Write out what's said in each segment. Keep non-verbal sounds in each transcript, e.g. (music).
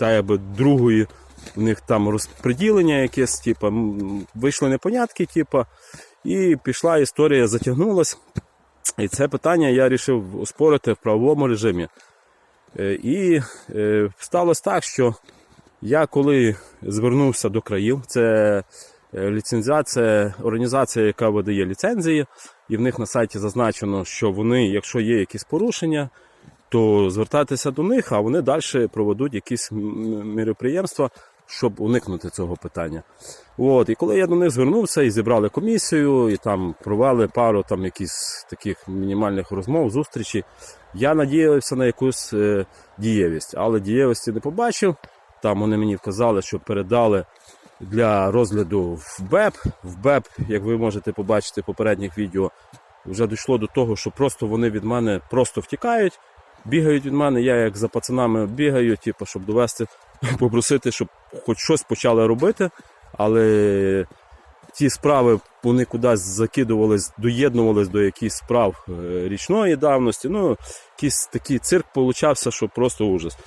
та якби другої у них там розподілення якесь, типу, вийшли непонятки, типу, і пішла історія, затягнулась. І це питання я вирішив оспорити в правовому режимі. Е, І е, сталося так, що я коли звернувся до країв, це е, ліцензіація, організація, яка видає ліцензії, і в них на сайті зазначено, що вони, якщо є якісь порушення, то звертатися до них, а вони далі проведуть якісь міроприємства, щоб уникнути цього питання. От, і коли я до них звернувся і зібрали комісію, і там провели пару там якісь таких мінімальних розмов, зустрічей, я надіявся на якусь е, дієвість, але дієвості не побачив. Там вони мені вказали, що передали для розгляду в БЕП. В БЕП, як ви можете побачити в попередніх відео, вже дійшло до того, що просто вони від мене просто втікають, бігають від мене. Я як за пацанами бігаю, типу, щоб довести, (laughs) попросити, щоб хоч щось почали робити. Але ті справи вони кудись закидувались, доєднувались до якихось справ е, річної давності. Ну, якийсь такий цирк получався, що просто ужас.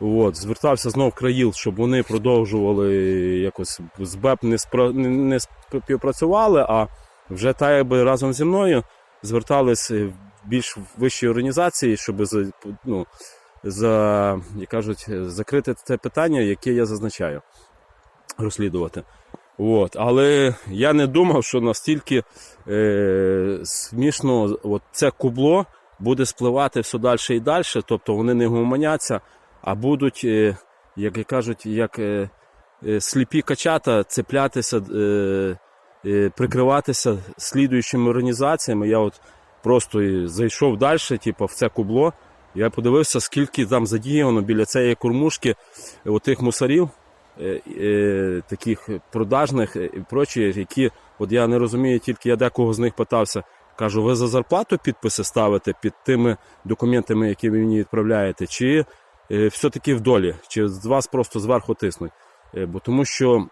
От, звертався знов країл, щоб вони продовжували якось з БЕП не, спра... не, співпрацювали, а вже так якби разом зі мною звертались в більш вищі організації, щоб за, ну, за, як кажуть, закрити це питання, яке я зазначаю, розслідувати. От. Але я не думав, що настільки е, смішно от це кубло буде спливати все далі і далі, тобто вони не гуманяться, а будуть, е, як кажуть, як е, е, сліпі качата цеплятися, е, е, прикриватися слідуючими організаціями. Я от просто зайшов далі, типу, в це кубло. Я подивився, скільки там задіяно біля цієї кормушки отих мусорів, е, е, таких продажних е, і прочі, які, от я не розумію, тільки я декого з них питався. Кажу, ви за зарплату підписи ставите під тими документами, які ви мені відправляєте, чи е, все-таки в долі, чи з вас просто зверху тиснуть. Е, бо тому що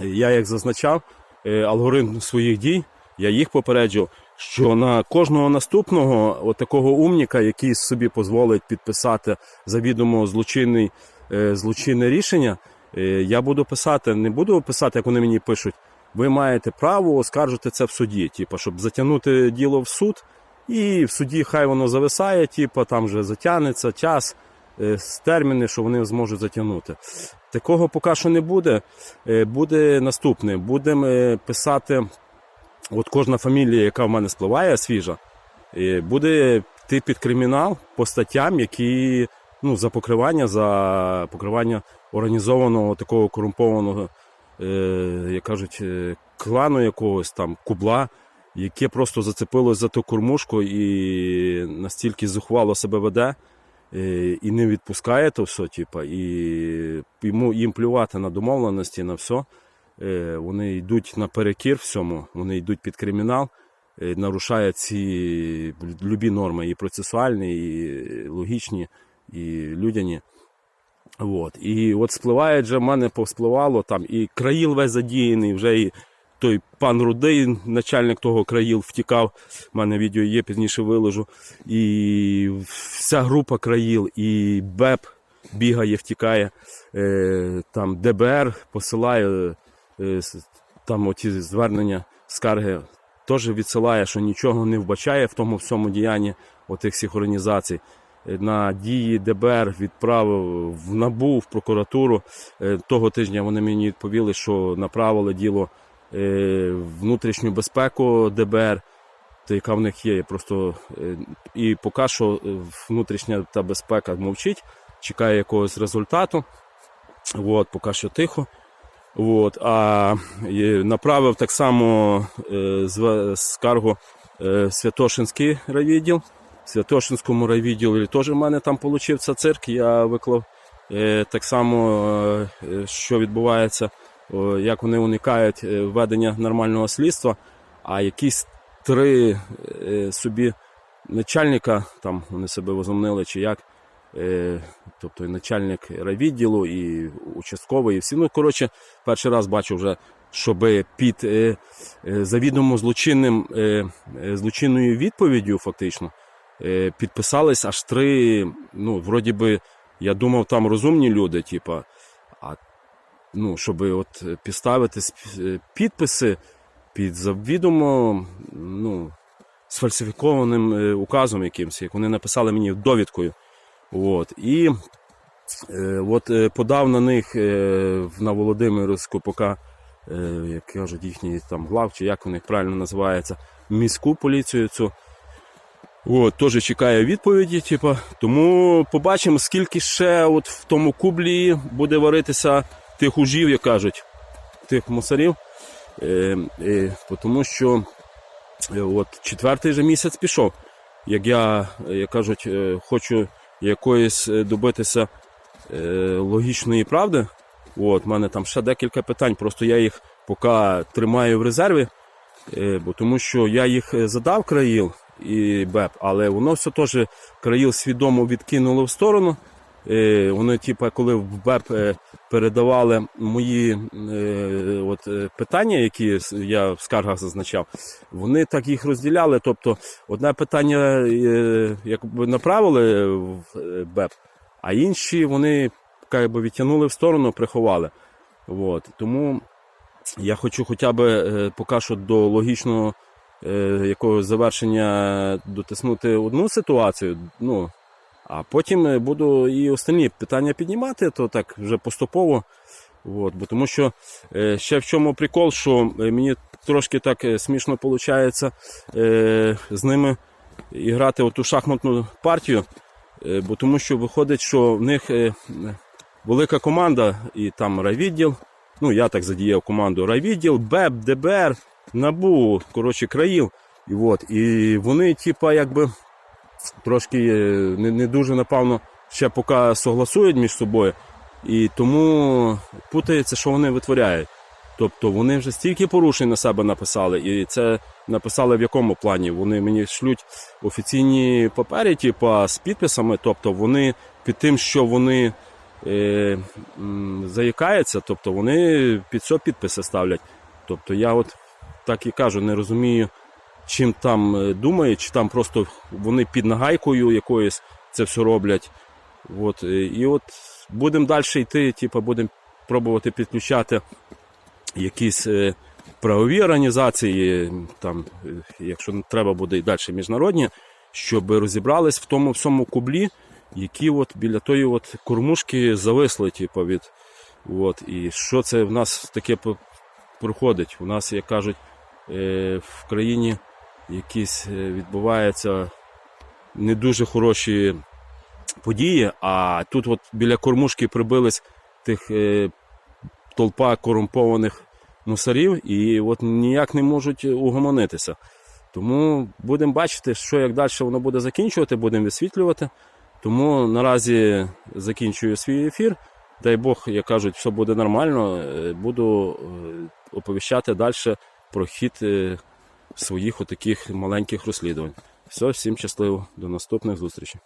я, як зазначав, е, алгоритм своїх дій, я їх попереджував, що на кожного наступного от такого умніка, який собі дозволить підписати завідомо злочинний, е, злочинне рішення, е, я буду писати, не буду писати, як вони мені пишуть. Ви маєте право оскаржити це в суді, типу, щоб затягнути діло в суд, і в суді хай воно зависає, типу, там вже затягнеться час, е, терміни, що вони зможуть затягнути. Такого поки що не буде. Буде наступне. Будемо писати, от кожна фамілія, яка в мене спливає, свіжа, буде йти під кримінал по статтям, які ну, за покривання, за покривання організованого такого корумпованого, е, як кажуть, е, клану якогось там кубла, яке просто зацепилось за ту кормушку і настільки зухвало себе веде. е, І не відпускає то все, типа, і йому їм плювати на домовленості, на все. Е, Вони йдуть наперекір всьому, вони йдуть під кримінал, е, нарушають ці любі норми, і процесуальні, і логічні, і людяні. От. І от спливає вже в мене повспливало там і країл весь задіяний, вже і той пан Рудий, начальник того країл, втікав. У мене відео є, пізніше виложу. І вся група країл, і БЕП бігає, втікає. Е, там ДБР посилає там оті звернення, скарги. Теж відсилає, що нічого не вбачає в тому всьому діянні отих всіх організацій. Е, На дії ДБР відправив в НАБУ, в прокуратуру. Е, Того тижня вони мені відповіли, що направили діло е, внутрішню безпеку ДБР, та яка в них є. Просто е, і поки що е, внутрішня та безпека мовчить, чекає якогось результату. От, поки що тихо. От, а е, направив так само е, скаргу е, Святошинський райвідділ. Святошинському райвідділі теж в мене там получився цирк. Я виклав е, так само, е, що відбувається, як вони уникають ведення нормального слідства, а якісь три собі начальника, там вони себе возомнили чи як, тобто і начальник райвідділу, і участковий, і всі. Ну, коротше, перший раз бачу вже, щоб під е, е, завідомо злочинним, е, е, злочинною відповіддю, фактично, е, підписались аж три, ну, вроді би, Я думав, там розумні люди, типа, а ну, щоб от підставити е, підписи під завідомо ну, сфальсифікованим е, указом якимось, як вони написали мені довідкою. От. І е, от е, подав на них е, на Володимирську, поки, е, як кажуть, їхній там глав, чи як у них правильно називається, міську поліцію цю. От, теж чекаю відповіді, типу, тому побачимо, скільки ще от в тому кублі буде варитися тих ужів, як кажуть, тих мусорів. Е, е, тому що е, от четвертий же місяць пішов. Як я, як кажуть, е, хочу якоїсь е, добитися е, логічної правди. От, в мене там ще декілька питань, просто я їх поки тримаю в резерві, е, бо тому що я їх е, задав країл і БЕП, але воно все теж країл свідомо відкинуло в сторону. Е, Вони, типу, коли в БЕП е, передавали мої е, от, питання, які я в скаргах зазначав, вони так їх розділяли. Тобто, одне питання якби направили в БЕП, а інші вони якби, відтягнули в сторону, приховали. От. Тому я хочу хоча б поки що до логічного якогось завершення дотиснути одну ситуацію. Ну, а потім е, буду і останні питання піднімати, то так вже поступово. От, бо тому що е, ще в чому прикол, що е, мені трошки так е, смішно виходить е, з ними грати оту шахматну партію, е, бо тому що виходить, що в них е, велика команда, і там райвідділ. Ну, я так задіяв команду райвідділ, БЕП, ДБР, НАБУ, коротше, країл. І, от, і вони, типа, якби трошки е, не, не дуже, напевно, ще поки согласують між собою. І тому путається, що вони витворяють. Тобто вони вже стільки порушень на себе написали, і це написали в якому плані. Вони мені шлють офіційні папери, типу, з підписами. Тобто вони під тим, що вони е, заїкаються, тобто вони під все підписи ставлять. Тобто я от так і кажу, не розумію, чим там е, думають, чи там просто вони під нагайкою якоюсь це все роблять. От, е, і от будемо далі йти, типу, будемо пробувати підключати якісь е, правові організації, там, якщо треба буде і далі міжнародні, щоб розібрались в тому всьому кублі, які от біля тої от кормушки зависли, типу, від. От, і що це в нас таке проходить? У нас, як кажуть, в країні якісь е, відбуваються не дуже хороші події, а тут от біля кормушки прибились тих е, толпа корумпованих мусорів і от ніяк не можуть угомонитися. Тому будемо бачити, що як далі воно буде закінчувати, будемо висвітлювати. Тому наразі закінчую свій ефір. Дай Бог, як кажуть, все буде нормально. Е, Буду оповіщати далі про хід своїх отаких маленьких розслідувань. Все, всім щасливо, до наступних зустрічей.